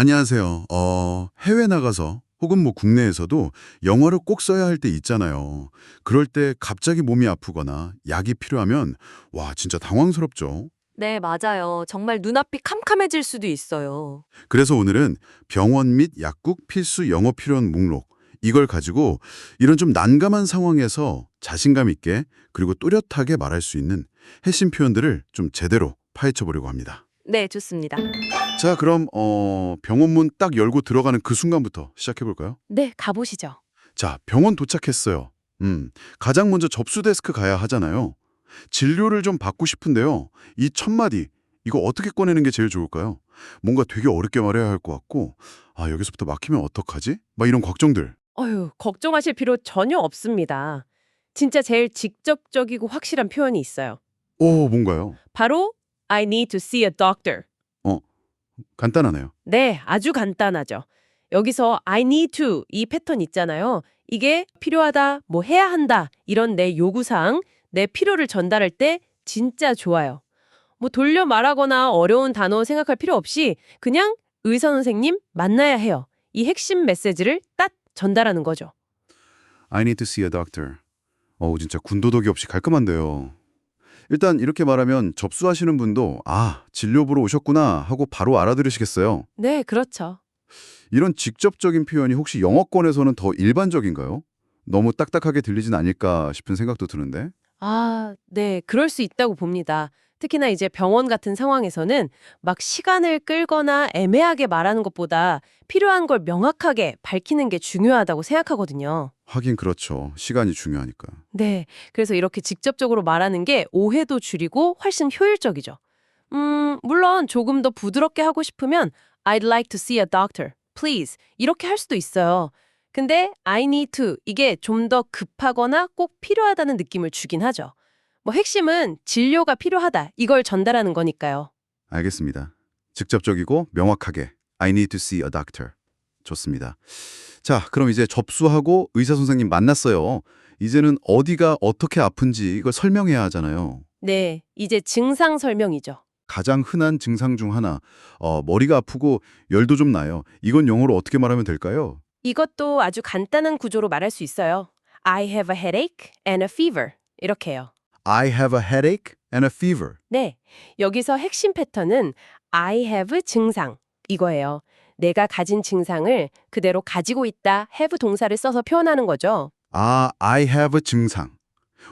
안녕하세요. 어, 해외 나가서 혹은 뭐 국내에서도 영어를 꼭 써야 할 때 있잖아요. 그럴 때 갑자기 몸이 아프거나 약이 필요하면 와, 진짜 당황스럽죠. 네, 맞아요. 정말 눈앞이 캄캄해질 수도 있어요. 그래서 오늘은 병원 및 약국 필수 영어 필요한 목록 이걸 가지고 이런 좀 난감한 상황에서 자신감 있게 그리고 또렷하게 말할 수 있는 핵심 표현들을 좀 제대로 파헤쳐 보려고 합니다. 네, 좋습니다. 자, 그럼 어, 병원 문 딱 열고 들어가는 그 순간부터 시작해 볼까요? 네, 가보시죠. 자, 병원 도착했어요. 음, 가장 먼저 접수 데스크 가야 하잖아요. 진료를 좀 받고 싶은데요. 이 첫 마디, 이거 어떻게 꺼내는 게 제일 좋을까요? 뭔가 되게 어렵게 말해야 할 것 같고, 아, 여기서부터 막히면 어떡하지? 막 이런 걱정들. 어휴, 걱정하실 필요 전혀 없습니다. 진짜 제일 직접적이고 확실한 표현이 있어요. 오, 뭔가요? 바로 I need to see a doctor. 간단하네요. 네, 아주 간단하죠. 여기서 I need to 이 패턴 있잖아요. 이게 필요하다, 뭐 해야 한다 이런 내 요구사항, 내 필요를 전달할 때 진짜 좋아요. 뭐 돌려 말하거나 어려운 단어 생각할 필요 없이 그냥 의사 선생님 만나야 해요. 이 핵심 메시지를 딱 전달하는 거죠. I need to see a doctor. 어우, 진짜 군도덕이 없이 깔끔한데요. 일단 이렇게 말하면 접수하시는 분도 아, 진료 보러 오셨구나 하고 바로 알아들으시겠어요. 네, 그렇죠. 이런 직접적인 표현이 혹시 영어권에서는 더 일반적인가요? 너무 딱딱하게 들리진 않을까 싶은 생각도 드는데. 아, 네, 그럴 수 있다고 봅니다. 특히나 이제 병원 같은 상황에서는 막 시간을 끌거나 애매하게 말하는 것보다 필요한 걸 명확하게 밝히는 게 중요하다고 생각하거든요. 하긴 그렇죠. 시간이 중요하니까. 네, 그래서 이렇게 직접적으로 말하는 게 오해도 줄이고 훨씬 효율적이죠. 음, 물론 조금 더 부드럽게 하고 싶으면 I'd like to see a doctor, please 이렇게 할 수도 있어요. 근데 I need to 이게 좀 더 급하거나 꼭 필요하다는 느낌을 주긴 하죠. 뭐 핵심은 진료가 필요하다 이걸 전달하는 거니까요. 알겠습니다. 직접적이고 명확하게 I need to see a doctor. 좋습니다. 자, 그럼 이제 접수하고 의사 선생님 만났어요. 이제는 어디가 어떻게 아픈지 이걸 설명해야 하잖아요. 네, 이제 증상 설명이죠. 가장 흔한 증상 중 하나, 어, 머리가 아프고 열도 좀 나요. 이건 영어로 어떻게 말하면 될까요? 이것도 아주 간단한 구조로 말할 수 있어요. I have a headache and a fever 이렇게요. I have a headache and a fever. 네, 여기서 핵심 패턴은 I have 증상 이거예요. 내가 가진 증상을 그대로 가지고 있다 have 동사를 써서 표현하는 거죠. 아, I have 증상.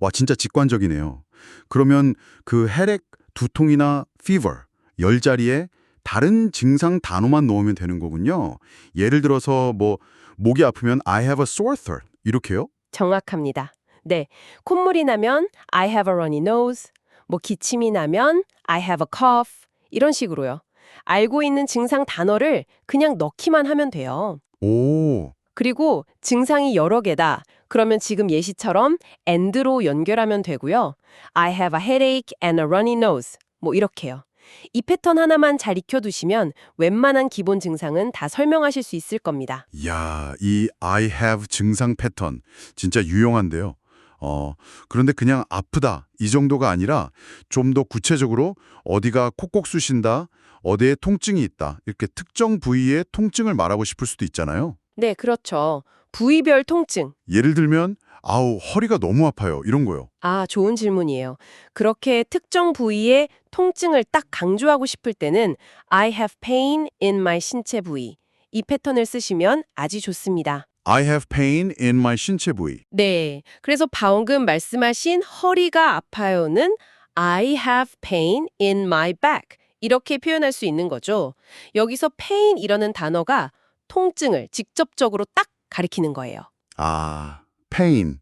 와, 진짜 직관적이네요. 그러면 그 headache, 두통이나 fever, 열 자리에 다른 증상 단어만 넣으면 되는 거군요. 예를 들어서 뭐 목이 아프면 I have a sore throat 이렇게요? 정확합니다. 네, 콧물이 나면 I have a runny nose, 뭐 기침이 나면 I have a cough 이런 식으로요. 알고 있는 증상 단어를 그냥 넣기만 하면 돼요. 오, 그리고 증상이 여러 개다. 그러면 지금 예시처럼 and로 연결하면 되고요. I have a headache and a runny nose. 뭐 이렇게요. 이 패턴 하나만 잘 익혀두시면 웬만한 기본 증상은 다 설명하실 수 있을 겁니다. 야, 이 I have 증상 패턴 진짜 유용한데요. 어, 그런데 그냥 아프다 이 정도가 아니라 좀 더 구체적으로 어디가 콕콕 쑤신다, 어디에 통증이 있다 이렇게 특정 부위의 통증을 말하고 싶을 수도 있잖아요. 네, 그렇죠. 부위별 통증. 예를 들면 아우 허리가 너무 아파요 이런 거요. 아, 좋은 질문이에요. 그렇게 특정 부위의 통증을 딱 강조하고 싶을 때는 I have pain in my 신체 부위. 이 패턴을 쓰시면 아주 좋습니다. I have pain in my 신체 부위. 네. 그래서 방금 말씀하신 허리가 아파요는 I have pain in my back. 이렇게 표현할 수 있는 거죠. 여기서 pain 이라는 단어가 통증을 직접적으로 딱 가리키는 거예요. 아, pain.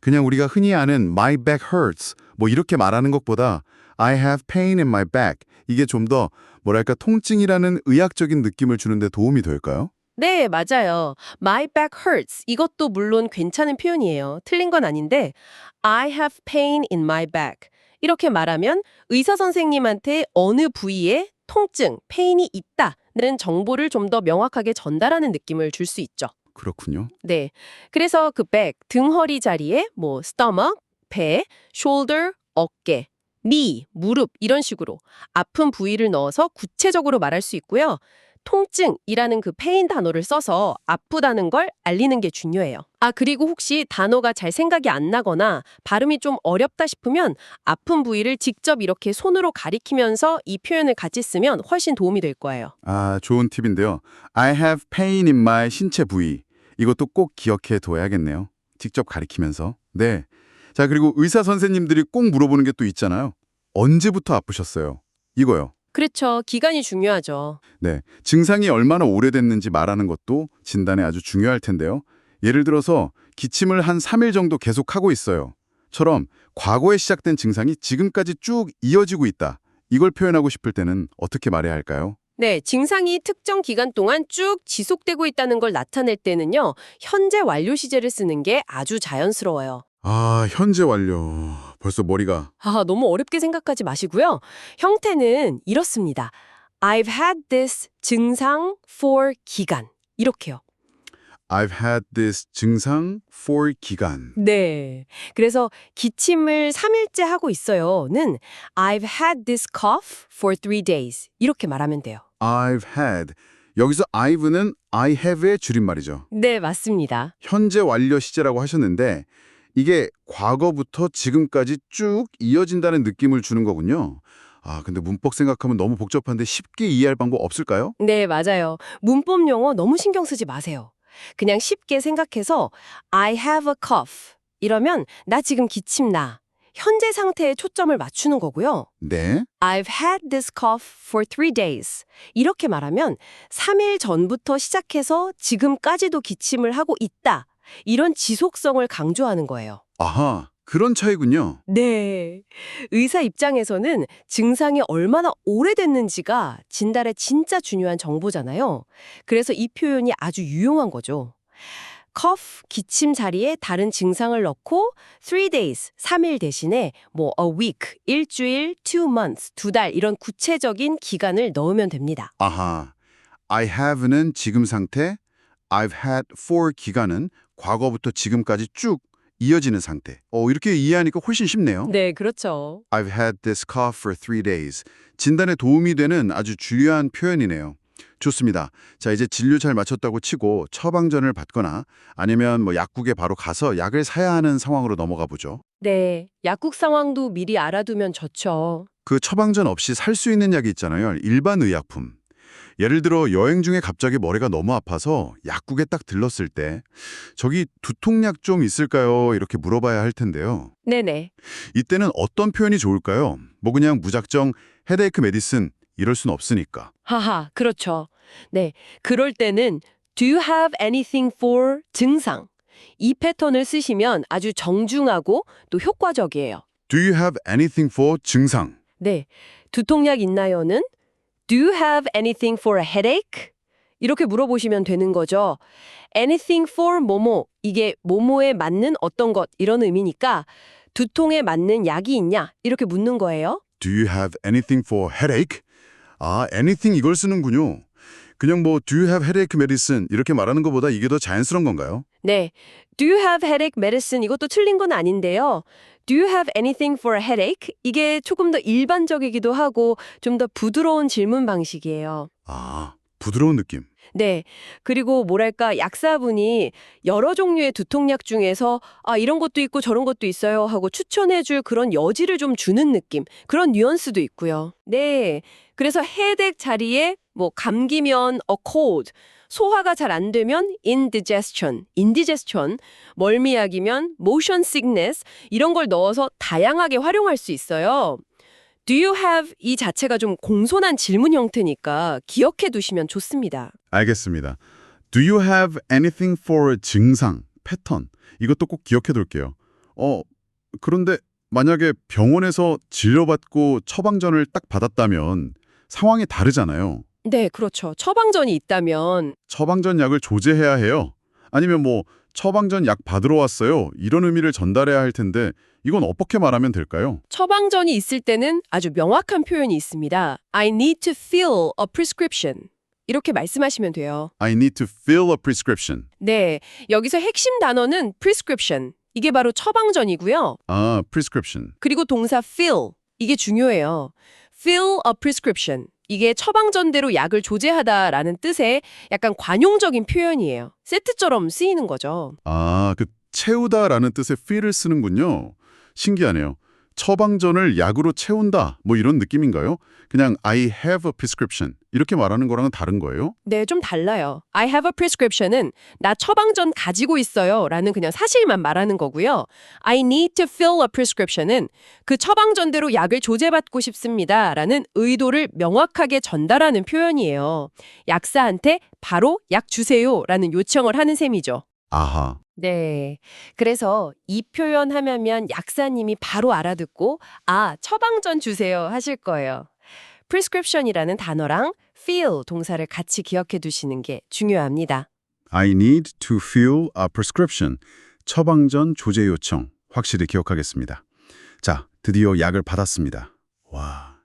그냥 우리가 흔히 아는 my back hurts 뭐 이렇게 말하는 것보다 I have pain in my back 이게 좀 더 뭐랄까 통증이라는 의학적인 느낌을 주는데 도움이 될까요? 네, 맞아요. My back hurts. 이것도 물론 괜찮은 표현이에요. 틀린 건 아닌데 I have pain in my back. 이렇게 말하면 의사 선생님한테 어느 부위에 통증, 페인이 있다는 정보를 좀 더 명확하게 전달하는 느낌을 줄 수 있죠. 그렇군요. 네. 그래서 그 back, 등 허리 자리에 뭐 stomach, 배, shoulder, 어깨, knee, 무릎 이런 식으로 아픈 부위를 넣어서 구체적으로 말할 수 있고요. 통증이라는 그 페인 단어를 써서 아프다는 걸 알리는 게 중요해요. 아, 그리고 혹시 단어가 잘 생각이 안 나거나 발음이 좀 어렵다 싶으면 아픈 부위를 직접 이렇게 손으로 가리키면서 이 표현을 같이 쓰면 훨씬 도움이 될 거예요. 아, 좋은 팁인데요. I have pain in my 신체 부위. 이것도 꼭 기억해 둬야겠네요. 직접 가리키면서. 네. 자, 그리고 의사 선생님들이 꼭 물어보는 게 또 있잖아요. 언제부터 아프셨어요? 이거요. 그렇죠. 기간이 중요하죠. 네. 증상이 얼마나 오래됐는지 말하는 것도 진단에 아주 중요할 텐데요. 예를 들어서 기침을 한 3일 정도 계속하고 있어요. 처럼 과거에 시작된 증상이 지금까지 쭉 이어지고 있다. 이걸 표현하고 싶을 때는 어떻게 말해야 할까요? 네, 증상이 특정 기간 동안 쭉 지속되고 있다는 걸 나타낼 때는요, 현재 완료 시제를 쓰는 게 아주 자연스러워요. 아, 현재 완료. 벌써 머리가 아, 너무 어렵게 생각하지 마시고요. 형태는 이렇습니다. I've had this 증상 for 기간. 이렇게요. I've had this 증상 for 기간. 네. 그래서 기침을 3일째 하고 있어요는 I've had this cough for three days. 이렇게 말하면 돼요. I've had. 여기서 I've는 I have의 줄임말이죠. 네, 맞습니다. 현재 완료 시제라고 하셨는데 이게 과거부터 지금까지 쭉 이어진다는 느낌을 주는 거군요. 아, 근데 문법 생각하면 너무 복잡한데 쉽게 이해할 방법 없을까요? 네, 맞아요. 문법 용어 너무 신경 쓰지 마세요. 그냥 쉽게 생각해서 I have a cough 이러면 나 지금 기침 나. 현재 상태에 초점을 맞추는 거고요. 네. I've had this cough for three days. 이렇게 말하면 3일 전부터 시작해서 지금까지도 기침을 하고 있다. 이런 지속성을 강조하는 거예요. 아하, 그런 차이군요. 네. 의사 입장에서는 증상이 얼마나 오래됐는지가 진단에 진짜 중요한 정보잖아요. 그래서 이 표현이 아주 유용한 거죠. cough, 기침 자리에 다른 증상을 넣고 three days, 3일 대신에 뭐 a week, 일주일, two months, 두 달 이런 구체적인 기간을 넣으면 됩니다. 아하. I have는 지금 상태, I've had for 기간은 과거부터 지금까지 쭉 이어지는 상태. 어, 이렇게 이해하니까 훨씬 쉽네요. 네, 그렇죠. I've had this cough for three days. 진단에 도움이 되는 아주 중요한 표현이네요. 좋습니다. 자, 이제 진료 잘 마쳤다고 치고 처방전을 받거나 아니면 뭐 약국에 바로 가서 약을 사야 하는 상황으로 넘어가 보죠. 네, 약국 상황도 미리 알아두면 좋죠. 그 처방전 없이 살 수 있는 약이 있잖아요. 일반 의약품. 예를 들어 여행 중에 갑자기 머리가 너무 아파서 약국에 딱 들렀을 때 저기 두통약 좀 있을까요? 이렇게 물어봐야 할 텐데요. 네네. 이때는 어떤 표현이 좋을까요? 뭐 그냥 무작정 헤데이크 메디슨 이럴 순 없으니까. 하하, 그렇죠. 네, 그럴 때는 Do you have anything for 증상? 이 패턴을 쓰시면 아주 정중하고 또 효과적이에요. Do you have anything for 증상? 네, 두통약 있나요는 Do you have anything for a headache? 이렇게 물어보시면 되는 거죠. anything for 뭐뭐, 이게 뭐뭐에 맞는 어떤 것 이런 의미니까 두통에 맞는 약이 있냐 이렇게 묻는 거예요. Do you have anything for headache? 아, anything 이걸 쓰는군요. 그냥 뭐 Do you have headache medicine 이렇게 말하는 것보다 이게 더 자연스러운 건가요? 네. Do you have headache medicine? 이것도 틀린 건 아닌데요. Do you have anything for a headache? 이게 조금 더 일반적이기도 하고 좀 더 부드러운 질문 방식이에요. 아, 부드러운 느낌. 네. 그리고 뭐랄까 약사분이 여러 종류의 두통약 중에서 아 이런 것도 있고 저런 것도 있어요 하고 추천해 줄 그런 여지를 좀 주는 느낌. 그런 뉘앙스도 있고요. 네. 그래서 헤덱 자리에 뭐 감기면 a cold, 소화가 잘 안 되면 indigestion, indigestion, 멀미약이면 motion sickness 이런 걸 넣어서 다양하게 활용할 수 있어요. Do you have 이 자체가 좀 공손한 질문 형태니까 기억해 두시면 좋습니다. 알겠습니다. Do you have anything for 증상, 패턴? 이것도 꼭 기억해 둘게요. 어, 그런데 만약에 병원에서 진료받고 처방전을 딱 받았다면 상황이 다르잖아요. 네, 그렇죠. 처방전이 있다면 처방전 약을 조제해야 해요. 아니면 뭐 처방전 약 받으러 왔어요. 이런 의미를 전달해야 할 텐데 이건 어떻게 말하면 될까요? 처방전이 있을 때는 아주 명확한 표현이 있습니다. I need to fill a prescription. 이렇게 말씀하시면 돼요. I need to fill a prescription. 네, 여기서 핵심 단어는 prescription. 이게 바로 처방전이고요. 아, prescription. 그리고 동사 fill. 이게 중요해요. fill a prescription. 이게 처방전대로 약을 조제하다라는 뜻의 약간 관용적인 표현이에요. 세트처럼 쓰이는 거죠. 아, 그 채우다라는 뜻의 feel을 쓰는군요. 신기하네요. 처방전을 약으로 채운다 뭐 이런 느낌인가요? 그냥 I have a prescription 이렇게 말하는 거랑은 다른 거예요? 네, 좀 달라요. I have a prescription은 나 처방전 가지고 있어요 라는 그냥 사실만 말하는 거고요. I need to fill a prescription은 그 처방전대로 약을 조제받고 싶습니다 라는 의도를 명확하게 전달하는 표현이에요. 약사한테 바로 약 주세요 라는 요청을 하는 셈이죠. 아하. 네. 그래서 이 표현 하면 약사님이 바로 알아듣고 아, 처방전 주세요 하실 거예요. Prescription이라는 단어랑 feel 동사를 같이 기억해 두시는 게 중요합니다. I need to fill a prescription. 처방전 조제 요청. 확실히 기억하겠습니다. 자, 드디어 약을 받았습니다. 와.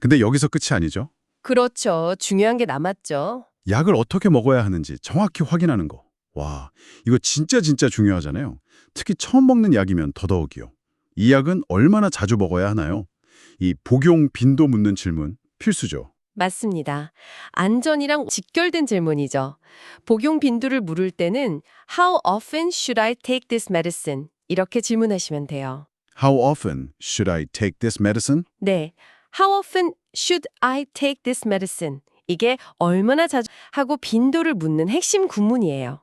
근데 여기서 끝이 아니죠? 그렇죠. 중요한 게 남았죠. 약을 어떻게 먹어야 하는지 정확히 확인하는 거. 와, 이거 진짜 진짜 중요하잖아요. 특히 처음 먹는 약이면 더더욱이요. 이 약은 얼마나 자주 먹어야 하나요? 이 복용 빈도 묻는 질문 필수죠. 맞습니다. 안전이랑 직결된 질문이죠. 복용 빈도를 물을 때는 How often should I take this medicine? 이렇게 질문하시면 돼요. How often should I take this medicine? 네. How often should I take this medicine? 이게 얼마나 자주 하고 빈도를 묻는 핵심 구문이에요.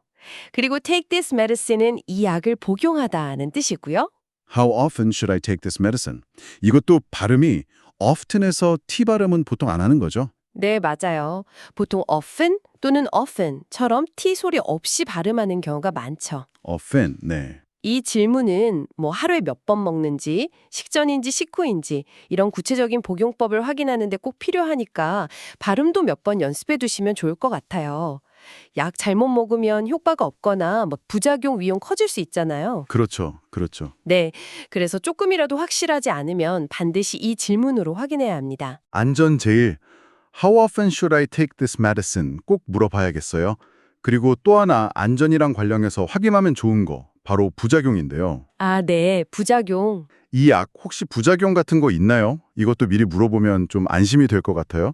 그리고 take this medicine은 이 약을 복용하다는 뜻이고요. How often should I take this medicine? 이것도 발음이 often에서 t 발음은 보통 안 하는 거죠. 네, 맞아요. 보통 often 또는 often처럼 t 소리 없이 발음하는 경우가 많죠. often, 네. 이 질문은 뭐 하루에 몇 번 먹는지, 식전인지 식후인지 이런 구체적인 복용법을 확인하는 데 꼭 필요하니까 발음도 몇 번 연습해 두시면 좋을 것 같아요. 약 잘못 먹으면 효과가 없거나 뭐 부작용 위험 커질 수 있잖아요. 그렇죠. 그렇죠. 네, 그래서 조금이라도 확실하지 않으면 반드시 이 질문으로 확인해야 합니다. 안전 제일. How often should I take this medicine? 꼭 물어봐야겠어요. 그리고 또 하나 안전이랑 관련해서 확인하면 좋은 거 바로 부작용인데요. 아, 네, 부작용. 이 약 혹시 부작용 같은 거 있나요? 이것도 미리 물어보면 좀 안심이 될 것 같아요.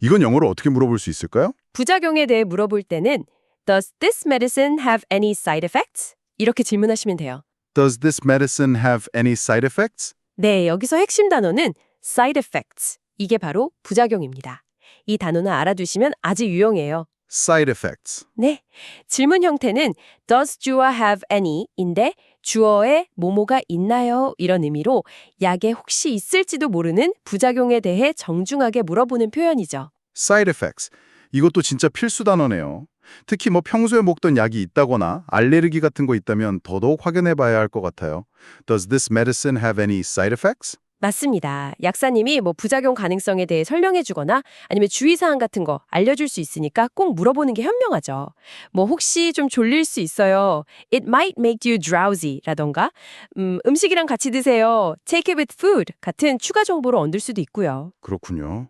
이건 영어로 어떻게 물어볼 수 있을까요? 부작용에 대해 물어볼 때는 Does this medicine have any side effects? 이렇게 질문하시면 돼요. Does this medicine have any side effects? 네, 여기서 핵심 단어는 side effects. 이게 바로 부작용입니다. 이 단어는 알아두시면 아주 유용해요. Side effects. 네. 질문 형태는 does 주어 have any인데 주어에 뭐뭐가 있나요? 이런 의미로 약에 혹시 있을지도 모르는 부작용에 대해 정중하게 물어보는 표현이죠. Side effects. 이것도 진짜 필수 단어네요. 특히 뭐 평소에 먹던 약이 있다거나 알레르기 같은 거 있다면 더더욱 확인해 봐야 할 것 같아요. Does this medicine have any side effects? 맞습니다. 약사님이 뭐 부작용 가능성에 대해 설명해 주거나 아니면 주의사항 같은 거 알려줄 수 있으니까 꼭 물어보는 게 현명하죠. 뭐 혹시 좀 졸릴 수 있어요. It might make you drowsy 라던가 음, 음식이랑 같이 드세요. Take it with food 같은 추가 정보를 얻을 수도 있고요. 그렇군요.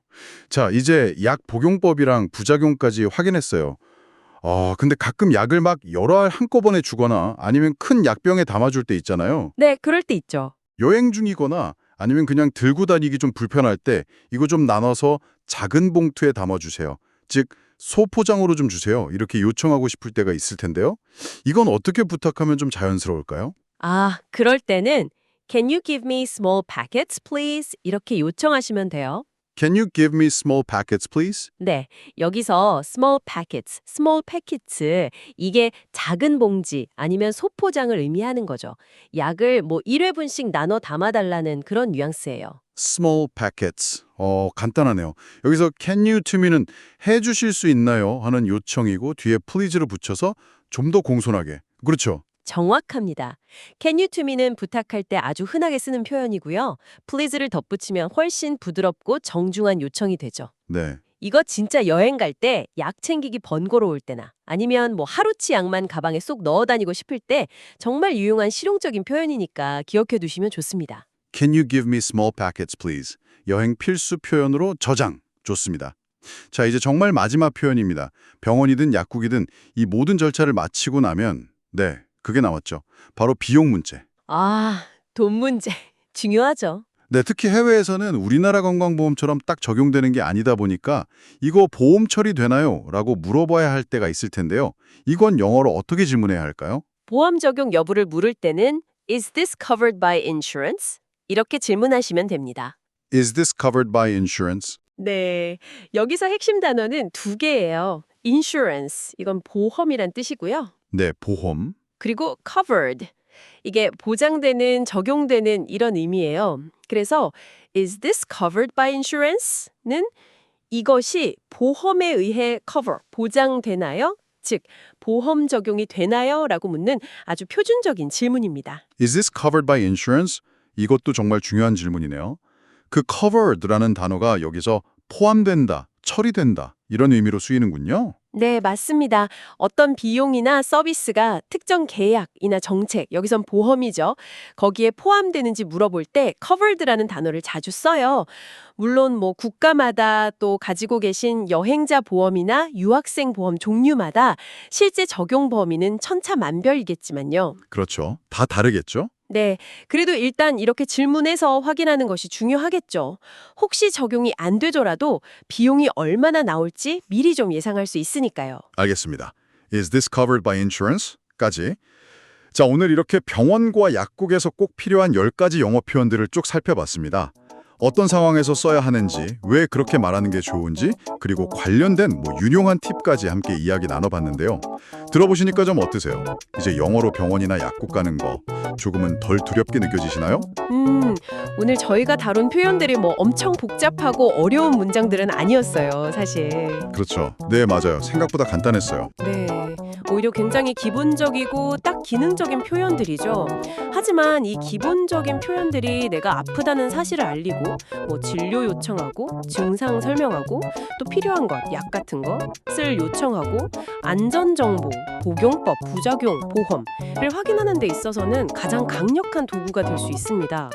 자, 이제 약 복용법이랑 부작용까지 확인했어요. 아, 근데 가끔 약을 막 여러 알 한꺼번에 주거나 아니면 큰 약병에 담아줄 때 있잖아요. 네, 그럴 때 있죠. 여행 중이거나 아니면 그냥 들고 다니기 좀 불편할 때 이거 좀 나눠서 작은 봉투에 담아주세요. 즉 소포장으로 좀 주세요. 이렇게 요청하고 싶을 때가 있을 텐데요. 이건 어떻게 부탁하면 좀 자연스러울까요? 아, 그럴 때는 Can you give me small packets, please? 이렇게 요청하시면 돼요. Can you give me small packets, please? 네, 여기서 small packets, small packets 이게 작은 봉지 아니면 소포장을 의미하는 거죠. 약을 뭐 1회분씩 나눠 담아달라는 그런 뉘앙스예요. Small packets. 어, 간단하네요. 여기서 can you to me는 해주실 수 있나요? 하는 요청이고 뒤에 please를 붙여서 좀 더 공손하게. 그렇죠. 정확합니다. Can you to me는 부탁할 때 아주 흔하게 쓰는 표현이고요. please를 덧붙이면 훨씬 부드럽고 정중한 요청이 되죠. 네. 이거 진짜 여행 갈 때 약 챙기기 번거로울 때나 아니면 뭐 하루치 약만 가방에 쏙 넣어 다니고 싶을 때 정말 유용한 실용적인 표현이니까 기억해 두시면 좋습니다. Can you give me small packets, please? 여행 필수 표현으로 저장. 좋습니다. 자, 이제 정말 마지막 표현입니다. 병원이든 약국이든 이 모든 절차를 마치고 나면 네, 그게 나왔죠. 바로 비용 문제. 아, 돈 문제. 중요하죠. 네, 특히 해외에서는 우리나라 건강보험처럼 딱 적용되는 게 아니다 보니까 이거 보험 처리되나요? 라고 물어봐야 할 때가 있을 텐데요. 이건 영어로 어떻게 질문해야 할까요? 보험 적용 여부를 물을 때는 Is this covered by insurance? 이렇게 질문하시면 됩니다. Is this covered by insurance? 네. 여기서 핵심 단어는 두 개예요. insurance. 이건 보험이란 뜻이고요. 네, 보험. 그리고 covered. 이게 보장되는, 적용되는 이런 의미예요. 그래서 is this covered by insurance?는 이것이 보험에 의해 cover, 보장되나요? 즉, 보험 적용이 되나요? 라고 묻는 아주 표준적인 질문입니다. Is this covered by insurance? 이것도 정말 중요한 질문이네요. 그 covered라는 단어가 여기서 포함된다, 처리된다 이런 의미로 쓰이는군요. 네, 맞습니다. 어떤 비용이나 서비스가 특정 계약이나 정책, 여기선 보험이죠. 거기에 포함되는지 물어볼 때 covered라는 단어를 자주 써요. 물론 뭐 국가마다 또 가지고 계신 여행자 보험이나 유학생 보험 종류마다 실제 적용 범위는 천차만별이겠지만요. 그렇죠. 다 다르겠죠? 네, 그래도 일단 이렇게 질문해서 확인하는 것이 중요하겠죠. 혹시 적용이 안 되더라도 비용이 얼마나 나올지 미리 좀 예상할 수 있으니까요. 알겠습니다. Is this covered by insurance? 까지. 자, 오늘 이렇게 병원과 약국에서 꼭 필요한 10가지 영어 표현들을 쭉 살펴봤습니다. 어떤 상황에서 써야 하는지, 왜 그렇게 말하는 게 좋은지, 그리고 관련된 뭐 유용한 팁까지 함께 이야기 나눠봤는데요. 들어보시니까 좀 어떠세요? 이제 영어로 병원이나 약국 가는 거 조금은 덜 두렵게 느껴지시나요? 음, 오늘 저희가 다룬 표현들이 뭐 엄청 복잡하고 어려운 문장들은 아니었어요, 사실. 그렇죠. 네, 맞아요. 생각보다 간단했어요. 네. 오히려 굉장히 기본적이고 딱 기능적인 표현들이죠. 하지만 이 기본적인 표현들이 내가 아프다는 사실을 알리고 뭐 진료 요청하고 증상 설명하고 또 필요한 것, 약 같은 것을 요청하고 안전 정보, 복용법, 부작용, 보험을 확인하는 데 있어서는 가장 강력한 도구가 될 수 있습니다.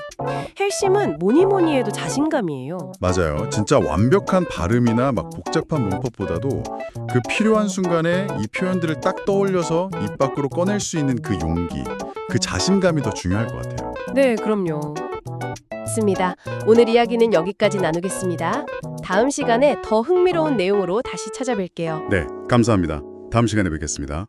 헬심은 뭐니 뭐니 해도 자신감이에요. 맞아요. 진짜 완벽한 발음이나 막 복잡한 문법보다도 그 필요한 순간에 이 표현들을 딱 떠올려서 입 밖으로 꺼낼 수 있는 그 용기, 그 자신감이 더 중요할 것 같아요. 네, 그럼요. 맞습니다. 오늘 이야기는 여기까지 나누겠습니다. 다음 시간에 더 흥미로운 내용으로 다시 찾아뵐게요. 네, 감사합니다. 다음 시간에 뵙겠습니다.